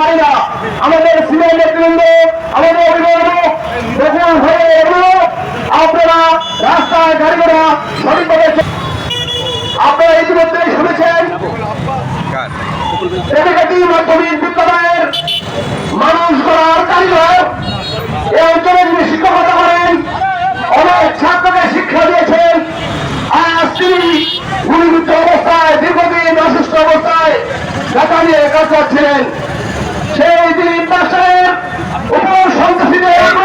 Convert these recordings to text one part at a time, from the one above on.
পারি না। আমাদের সিনিয়র নেতৃবৃন্দ, আমাদের অভিভাবক আপনারা রাস্তায় গাড়ি ঘোড়া সঠিকভাবে আপনারা ইতিমধ্যে শুনেছেন। এই অঞ্চলে যিনি শিক্ষকতা করেন, অনেক ছাত্রকে শিক্ষা দিয়েছেন। আজ তিনি গুলিবিদ্ধ অবস্থায়, দীর্ঘদিন অসুস্থ অবস্থায় ঢাকা নিয়ে কাজ করছিলেন সেই তিনি বাসায়ের উপর সন্ত্রাসীদের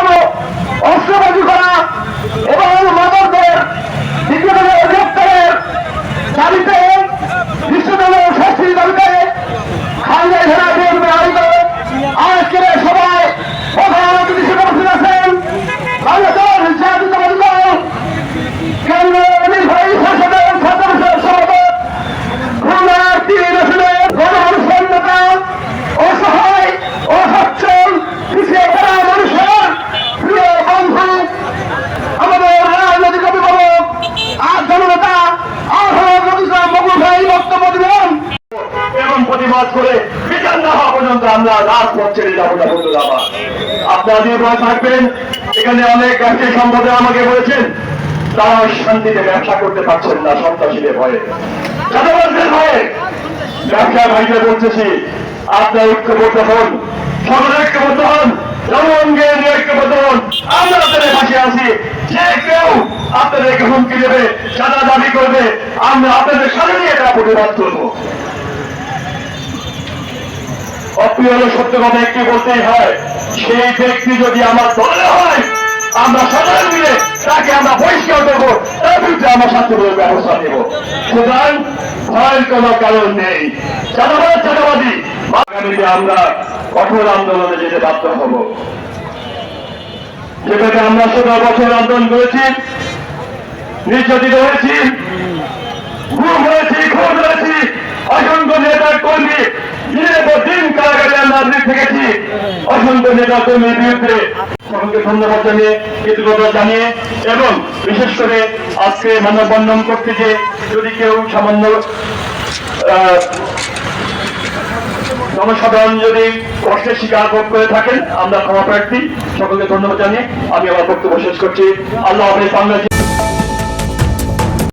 পর্যন্ত আমরা রাজপথ ছেড়ে যাব না বন্ধু আমার। আপনারা নির্ভয় থাকবেন। এখানে অনেক ব্যবসায়ী সম্পদে আমাকে বলেছেন, তারা শান্তিতে ব্যবসা করতে পারছেন না, সন্ত্রাসীদের ভয়ে। আপনাদের যে কেউ আপনাদেরকে হুমকি দেবে চাঁদা দাবি করবে, আমরা আপনাদের সাথে নিয়ে এটা প্রতিবাদ করব হলে সত্য কথা একটি বলতেই হয়, সেই ব্যক্তি যদি আমার দলে হয়, আমরা সবাই মিলে তাকে আমরা বহিষ্কার করব, তার বিরুদ্ধে আমরা শাস্তিমূলক ব্যবস্থা নেব। সুতরাং ভয়ের কোনো কারণ নেই। চাঁদাবাদ চাঁদাবাদী আগামীতে আমরা কঠোর আন্দোলনে যেতে বাধ্য হব। যেটাকে আমরা সতেরো বছর আন্দোলন করেছি, নির্যাতিত হয়েছি ঘুম হয়েছি খুন হয়েছি অসংখ্য নেতা কর্মী দিনের পর দিন কারাগারে আমরা দিক থেকেছি অসংখ্য নেতা কর্মীর বিরুদ্ধে সকলকে ধন্যবাদ জানিয়ে, কৃতজ্ঞতা জানিয়ে এবং বিশেষ করে আজকে মানববন্ধন করতে যে যদি কেউ সামান্য জনসাধারণ যদি কষ্টের শিকার ভোগ করে থাকেন, আমরা ক্ষমা প্রার্থী। সকলকে ধন্যবাদ জানিয়ে আমি আমার বক্তব্য শেষ করছি। আল্লাহ আপনি বাংলাদেশ